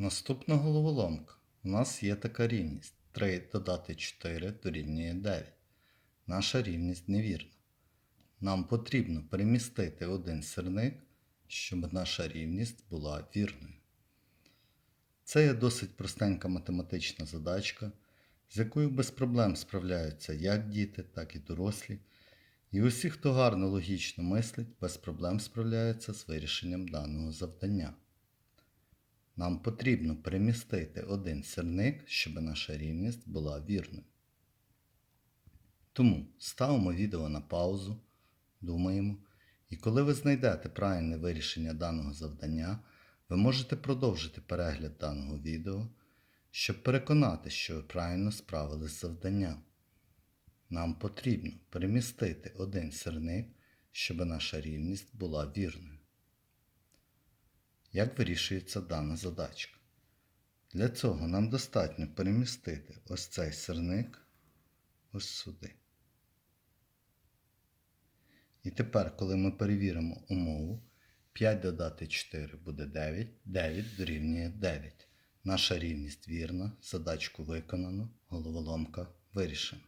Наступна головоломка. У нас є така рівність. 3 додати 4 дорівнює 9. Наша рівність невірна. Нам потрібно перемістити один сирник, щоб наша рівність була вірною. Це є досить простенька математична задачка, з якою без проблем справляються як діти, так і дорослі. І усі, хто гарно логічно мислить, без проблем справляються з вирішенням даного завдання. Нам потрібно перемістити один сирник, щоб наша рівність була вірною. Тому ставимо відео на паузу, думаємо, і коли ви знайдете правильне вирішення даного завдання, ви можете продовжити перегляд даного відео, щоб переконати, що ви правильно справились з завданням. Нам потрібно перемістити один сирник, щоб наша рівність була вірною. Як вирішується дана задачка? Для цього нам достатньо перемістити ось цей сирник ось сюди. І тепер, коли ми перевіримо умову, 5 додати 4 буде 9, 9 дорівнює 9. Наша рівність вірна, задачку виконано, головоломка вирішена.